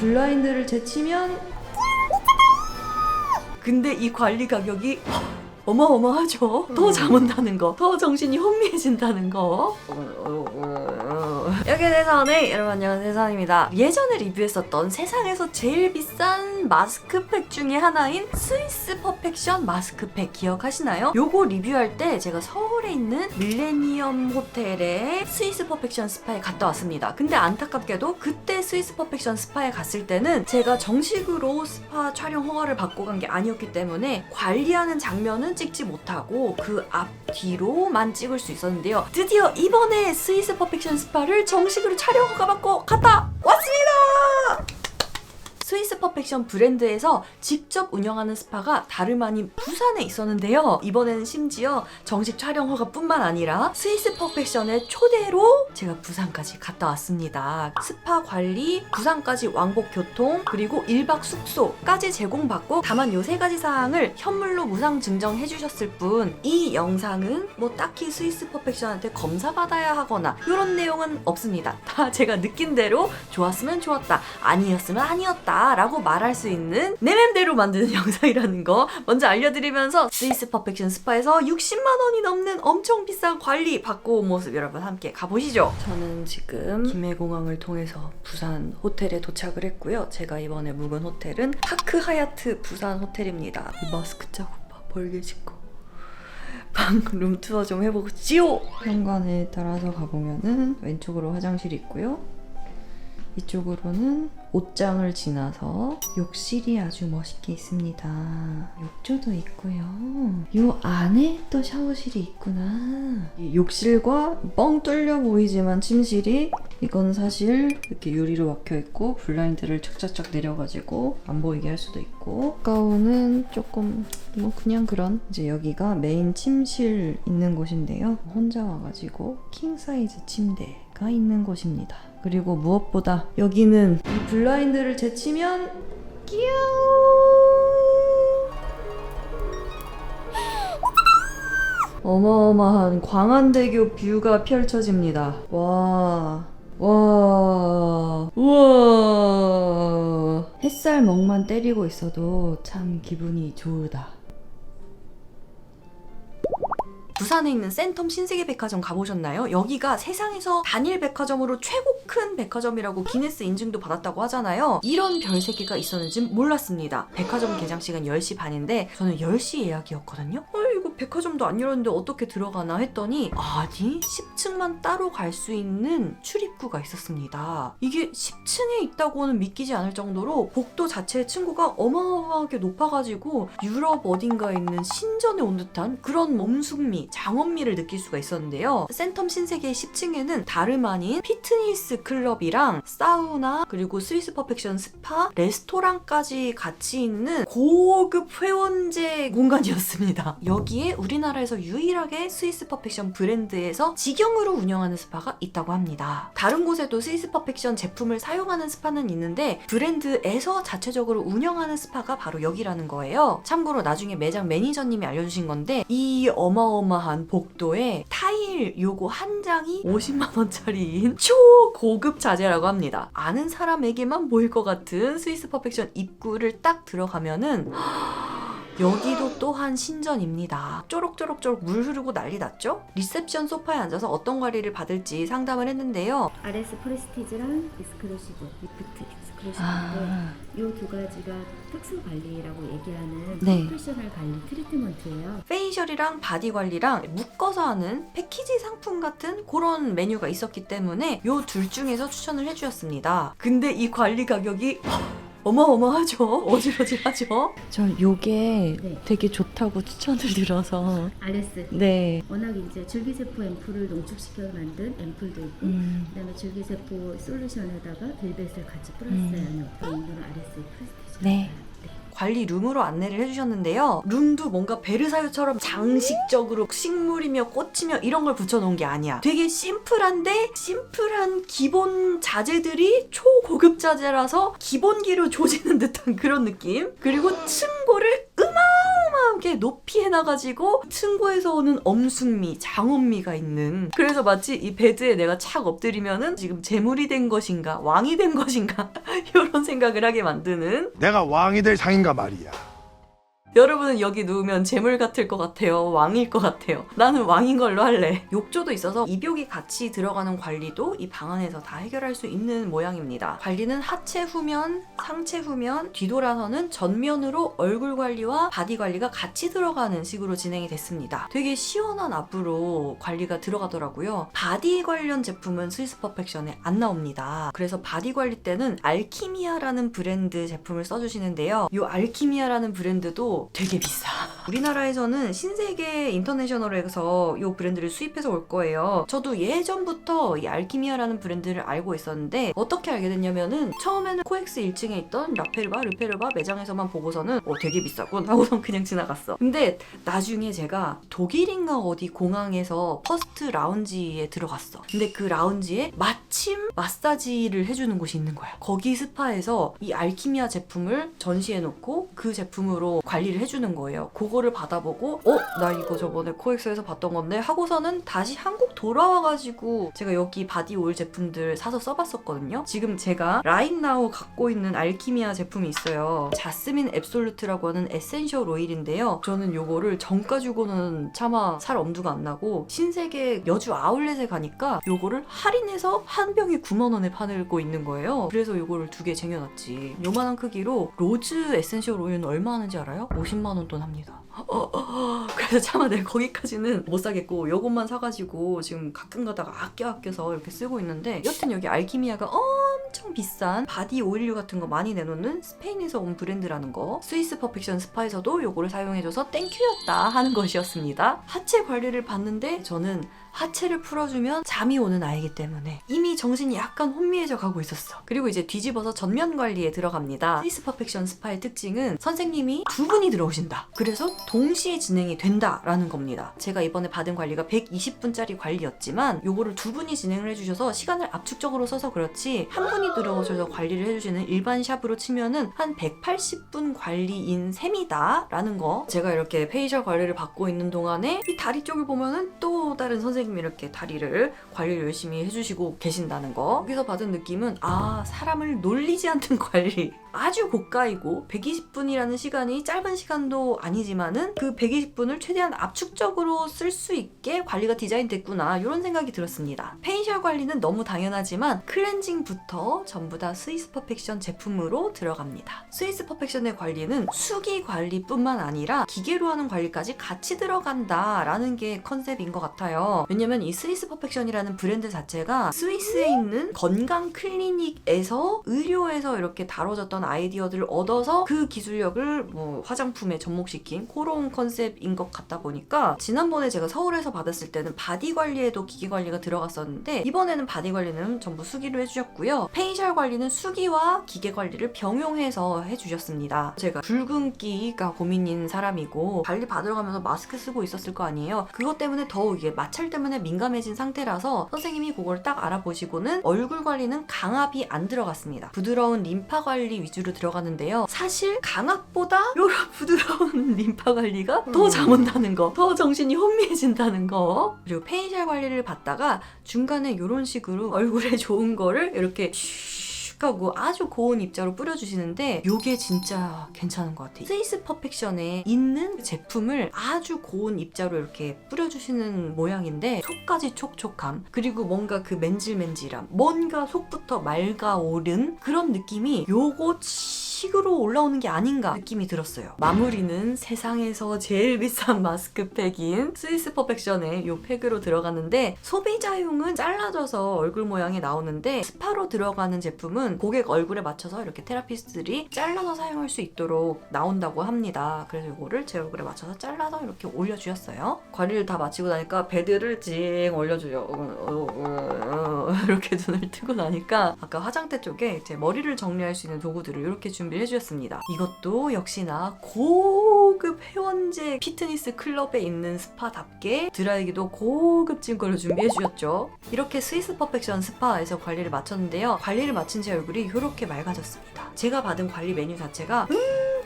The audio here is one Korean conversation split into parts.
블라인드를 제치면 근데 이 관리 가격이 어마어마하죠. 더 잠 온다는 거, 더 정신이 혼미해진다는 거. 여기 세상에 여러분 안녕하세요 세상입니다. 예전에 리뷰했었던 세상에서 제일 비싼 마스크팩 중에 하나인 스위스 퍼펙션 마스크팩 기억하시나요? 요거 리뷰할 때 제가 서울에 있는 밀레니엄 호텔에 스위스 퍼펙션 스파에 갔다 왔습니다. 근데 안타깝게도 그때 스위스 퍼펙션 스파에 갔을 때는 제가 정식으로 스파 촬영 허가를 받고 간 게 아니었기 때문에 관리하는 장면은 찍지 못하고 그 앞뒤로만 찍을 수 있었는데요. 드디어 이번에 스위스 퍼펙션 스파를 정식으로 촬영 허가 받고 갔다 왔습니다! 스위스 퍼펙션 브랜드에서 직접 운영하는 스파가 다름 아닌 부산에 있었는데요. 이번에는 심지어 정식 촬영 허가뿐만 아니라 스위스 퍼펙션의 초대로 제가 부산까지 갔다 왔습니다. 스파 관리, 부산까지 왕복 교통, 그리고 1박 숙소까지 제공받고 다만 요 세 가지 사항을 현물로 무상 증정해 주셨을 뿐 이 영상은 뭐 딱히 스위스 퍼펙션한테 검사받아야 하거나 이런 내용은 없습니다. 다 제가 느낀 대로 좋았으면 좋았다, 아니었으면 아니었다 라고 말할 수 있는 내 맘대로 만드는 영상이라는 거 먼저 알려드리면서 스위스 퍼펙션 스파에서 60만 원이 넘는 엄청 비싼 관리 받고 온 모습 여러분 함께 가보시죠. 저는 지금 김해공항을 통해서 부산 호텔에 도착을 했고요. 제가 이번에 묵은 호텔은 파크 하얏트 부산 호텔입니다. 이 마스크 봐 벌게 짓고 방 룸투어 좀 해보지요. 현관에 따라서 가보면은 왼쪽으로 화장실이 있고요. 이쪽으로는 옷장을 지나서 욕실이 아주 멋있게 있습니다. 욕조도 있고요. 요 안에 또 샤워실이 있구나. 이 욕실과 뻥 뚫려 보이지만 침실이 이건 사실 이렇게 유리로 막혀 있고 블라인드를 착착착 내려가지고 안 보이게 할 수도 있고 가운은 조금 뭐 그냥 그런 이제 여기가 메인 침실 있는 곳인데요. 혼자 와가지고 킹 사이즈 침대 가 있는 곳입니다. 그리고 무엇보다 여기는 이 블라인드를 제치면 끼우 어마어마한 광안대교 뷰가 펼쳐집니다. 와. 와, 우와. 햇살 멍만 때리고 있어도 참 기분이 좋으다. 부산에 있는 센텀 신세계 백화점 가보셨나요? 여기가 세상에서 단일 백화점으로 최고 큰 백화점이라고 기네스 인증도 받았다고 하잖아요. 이런 별세 개가 있었는지 몰랐습니다. 백화점 개장 시간 10시 반인데 저는 10시 예약이었거든요. 백화점도 안 열었는데 어떻게 들어가나 했더니 아니 10층만 따로 갈 수 있는 출입구가 있었습니다. 이게 10층에 있다고는 믿기지 않을 정도로 복도 자체의 층고가 어마어마하게 높아가지고 유럽 어딘가에 있는 신전에 온 듯한 그런 몸숙미, 장엄미를 느낄 수가 있었는데요. 센텀 신세계 10층에는 다름 아닌 피트니스 클럽이랑 사우나 그리고 스위스 퍼펙션 스파, 레스토랑까지 같이 있는 고급 회원제 공간이었습니다. 여기에 우리나라에서 유일하게 스위스 퍼펙션 브랜드에서 직영으로 운영하는 스파가 있다고 합니다. 다른 곳에도 스위스 퍼펙션 제품을 사용하는 스파는 있는데 브랜드에서 자체적으로 운영하는 스파가 바로 여기라는 거예요. 참고로 나중에 매장 매니저님이 알려주신 건데 이 어마어마한 복도에 타일 요거 한 장이 50만 원짜리인 초고급 자재라고 합니다. 아는 사람에게만 보일 것 같은 스위스 퍼펙션 입구를 딱 들어가면은 여기도 또한 신전입니다. 쪼록쪼록쪼록 물 흐르고 난리 났죠? 리셉션 소파에 앉아서 어떤 관리를 받을지 상담을 했는데요. RS 프레스티지랑 익스클루시브, 리프트 익스클루시브인데 아. 이두 가지가 특수 관리라고 얘기하는 네. 프로페셔널 관리 트리트먼트예요. 페이셜이랑 바디 관리랑 묶어서 하는 패키지 상품 같은 그런 메뉴가 있었기 때문에 요둘 중에서 추천을 해주셨습니다. 근데 이 관리 가격이 어마어마하죠? 어지러지하죠? 저 요게 네. 되게 좋다고 추천을 들어서 RS 네. 워낙 이제 줄기세포 앰플을 농축시켜 만든 앰플도 있고 음. 그다음에 줄기세포 솔루션에다가 벨벳을 같이 플러스 음. 이거는 RS 프레스티지. 네. 관리 룸으로 안내를 해주셨는데요. 룸도 뭔가 베르사유처럼 장식적으로 식물이며 꽃이며 이런 걸 붙여놓은 게 아니야. 되게 심플한데 심플한 기본 자재들이 초고급 자재라서 기본기로 조지는 듯한 그런 느낌. 그리고 층고를 어마어마한 이상하게 해놔가지고 층고에서 오는 엄숙미, 장엄미가 있는 그래서 마치 이 베드에 내가 착 엎드리면은 지금 재물이 된 것인가 왕이 된 것인가 이런 생각을 하게 만드는 내가 왕이 될 상인가 말이야. 여러분은 여기 누우면 재물 같을 것 같아요. 왕일 것 같아요. 나는 왕인 걸로 할래. 욕조도 있어서 입욕이 같이 들어가는 관리도 이 방 안에서 다 해결할 수 있는 모양입니다. 관리는 하체 후면, 상체 후면, 뒤돌아서는 전면으로 얼굴 관리와 바디 관리가 같이 들어가는 식으로 진행이 됐습니다. 되게 시원한 앞으로 관리가 들어가더라고요. 바디 관련 제품은 스위스 퍼펙션에 안 나옵니다. 그래서 바디 관리 때는 알키미아라는 브랜드 제품을 써주시는데요. 이 알키미아라는 브랜드도 되게 비싸. 우리나라에서는 신세계 인터내셔널에서 이 브랜드를 수입해서 올 거예요. 저도 예전부터 이 알키미아라는 브랜드를 알고 있었는데 어떻게 알게 됐냐면은 처음에는 코엑스 1층에 있던 라페르바, 르페르바 매장에서만 보고서는 어 되게 비싸군 하고선 그냥 지나갔어. 근데 나중에 제가 독일인가 어디 공항에서 퍼스트 라운지에 들어갔어. 근데 그 라운지에 마침 마사지를 해주는 곳이 있는 거야. 거기 스파에서 이 알키미아 제품을 전시해놓고 그 제품으로 관리를 해주는 거예요. 그거 를 받아보고 어? 나 이거 저번에 코엑스에서 봤던 건데 하고서는 다시 한국 돌아와가지고 제가 여기 바디 오일 제품들 사서 써봤었거든요. 지금 제가 라인나우 갖고 있는 알키미아 제품이 있어요. 자스민 앱솔루트라고 하는 에센셜 오일인데요. 저는 요거를 정가 주고는 차마 살 엄두가 안 나고 신세계 여주 아울렛에 가니까 요거를 할인해서 한 병에 9만 원에 팔고 있는 거예요. 그래서 요거를 두 개 쟁여놨지. 요만한 크기로 로즈 에센셜 오일은 얼마 하는지 알아요? 50만 원 돈 합니다. 그래서 차마 내가 거기까지는 못 사겠고 요것만 사가지고 지금 가끔 가다가 아껴 아껴서 이렇게 쓰고 있는데 여튼 여기 알키미아가 엄청 비싼 바디 오일류 같은 거 많이 내놓는 스페인에서 온 브랜드라는 거 스위스 퍼펙션 스파에서도 요거를 사용해줘서 땡큐였다 하는 것이었습니다 하체 관리를 받는데 저는 하체를 풀어주면 잠이 오는 아이기 때문에 이미 정신이 약간 혼미해져 가고 있었어. 그리고 이제 뒤집어서 전면 관리에 들어갑니다. 스위스 퍼펙션 스파의 특징은 선생님이 두 분이 들어오신다. 그래서 동시에 진행이 된다라는 겁니다. 제가 이번에 받은 관리가 120분짜리 관리였지만 요거를 두 분이 진행을 해주셔서 시간을 압축적으로 써서 그렇지 한 분이 들어오셔서 관리를 해주시는 일반 샵으로 치면은 한 180분 관리인 셈이다 라는 거. 제가 이렇게 페이셜 관리를 받고 있는 동안에 이 다리 쪽을 보면은 또 다른 선생님이 이렇게 다리를 관리를 열심히 해주시고 계신다는 거. 여기서 받은 느낌은 아 사람을 놀리지 않는 관리 아주 고가이고 120분이라는 시간이 짧은 시간도 아니지만은 그 120분을 최대한 압축적으로 쓸 수 있게 관리가 디자인됐구나 이런 생각이 들었습니다. 페이셜 관리는 너무 당연하지만 클렌징부터 전부 다 스위스 퍼펙션 제품으로 들어갑니다. 스위스 퍼펙션의 관리는 수기 관리뿐만 아니라 기계로 하는 관리까지 같이 들어간다라는 게 컨셉인 것 같아요. 왜냐면 이 스위스 퍼펙션이라는 브랜드 자체가 스위스에 있는 건강 클리닉에서 의료에서 이렇게 다뤄졌던 아이디어들을 얻어서 그 기술력을 뭐 화장품에 접목시킨 그런 컨셉인 것 같다 보니까 지난번에 제가 서울에서 받았을 때는 바디 관리에도 기계 관리가 들어갔었는데 이번에는 바디 관리는 전부 수기로 해주셨고요. 페이셜 관리는 수기와 기계 관리를 병용해서 해주셨습니다. 제가 붉은기가 고민인 사람이고 관리 받으러 가면서 마스크 쓰고 있었을 거 아니에요. 그것 때문에 더욱 이게 마찰 때문에 민감해진 상태라서 선생님이 그걸 딱 알아보시고는 얼굴 관리는 강압이 안 들어갔습니다. 부드러운 림파 관리 위주로 들어가는데요. 사실 강압보다 이런 부드러운 림파 관리가 더 잠 온다는 거, 더 정신이 혼미해진다는 거. 그리고 페이셜 관리를 받다가 중간에 이런 식으로 얼굴에 좋은 거를 이렇게 슉 하고 아주 고운 입자로 뿌려주시는데 요게 진짜 괜찮은 것 같아요. 스위스 퍼펙션에 있는 제품을 아주 고운 입자로 이렇게 뿌려주시는 모양인데 속까지 촉촉함 그리고 뭔가 그 맨질맨질함 뭔가 속부터 맑아오른 그런 느낌이 요거 식으로 올라오는 게 아닌가 느낌이 들었어요. 마무리는 세상에서 제일 비싼 마스크팩인 스위스 퍼펙션의 요 팩으로 들어갔는데 소비자용은 잘라져서 얼굴 모양이 나오는데 스파로 들어가는 제품은 고객 얼굴에 맞춰서 이렇게 테라피스트들이 잘라서 사용할 수 있도록 나온다고 합니다. 그래서 이거를 제 얼굴에 맞춰서 잘라서 이렇게 올려주셨어요. 관리를 다 마치고 나니까 베드를 찡 올려줘요. 어, 이렇게 눈을 뜨고 나니까 아까 화장대 쪽에 제 머리를 정리할 수 있는 도구들을 이렇게 준비를 해주셨습니다. 이것도 역시나 고급 회원제 피트니스 클럽에 있는 스파답게 드라이기도 고급진 걸로 준비해 주셨죠. 이렇게 스위스 퍼펙션 스파에서 관리를 마쳤는데요. 관리를 마친 제 얼굴이 이렇게 맑아졌습니다. 제가 받은 관리 메뉴 자체가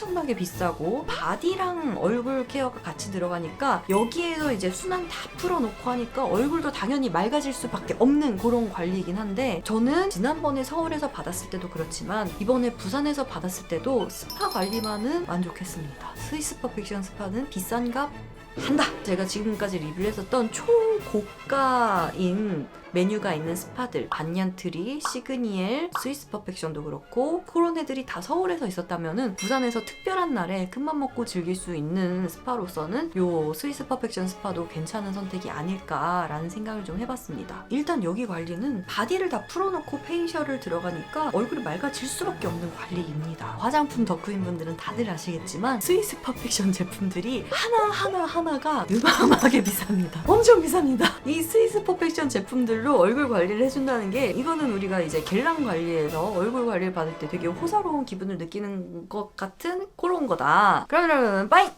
엄청나게 비싸고 바디랑 얼굴 케어가 같이 들어가니까 여기에서 이제 순환 다 풀어놓고 하니까 얼굴도 당연히 맑아질 수밖에 없는 그런 관리이긴 한데 저는 지난번에 서울에서 받았을 때도 그렇지만 이번에 부산에서 받았을 때도 스파 관리만은 만족했습니다. 스위스 퍼펙션 스파는 비싼 값 한다. 제가 지금까지 리뷰했었던 초고가인 메뉴가 있는 스파들 반얀트리, 시그니엘, 스위스 퍼펙션도 그렇고 그런 애들이 다 서울에서 있었다면은 부산에서 특별한 날에 큰맘 먹고 즐길 수 있는 스파로서는 요 스위스 퍼펙션 스파도 괜찮은 선택이 아닐까라는 생각을 좀 해봤습니다. 일단 여기 관리는 바디를 다 풀어놓고 페이셜을 들어가니까 얼굴이 맑아질 수밖에 없는 관리입니다. 화장품 덕후인 분들은 다들 아시겠지만 스위스 퍼펙션 제품들이 하나 하나 하나가 어마어마하게 비쌉니다. 엄청 비쌉니다. 이 스위스 퍼펙션 제품들 로 얼굴 관리를 해준다는 게 이거는 우리가 이제 겔랑 관리에서 얼굴 관리를 받을 때 되게 호사로운 기분을 느끼는 것 같은 그런 거다. 그러면 빠이!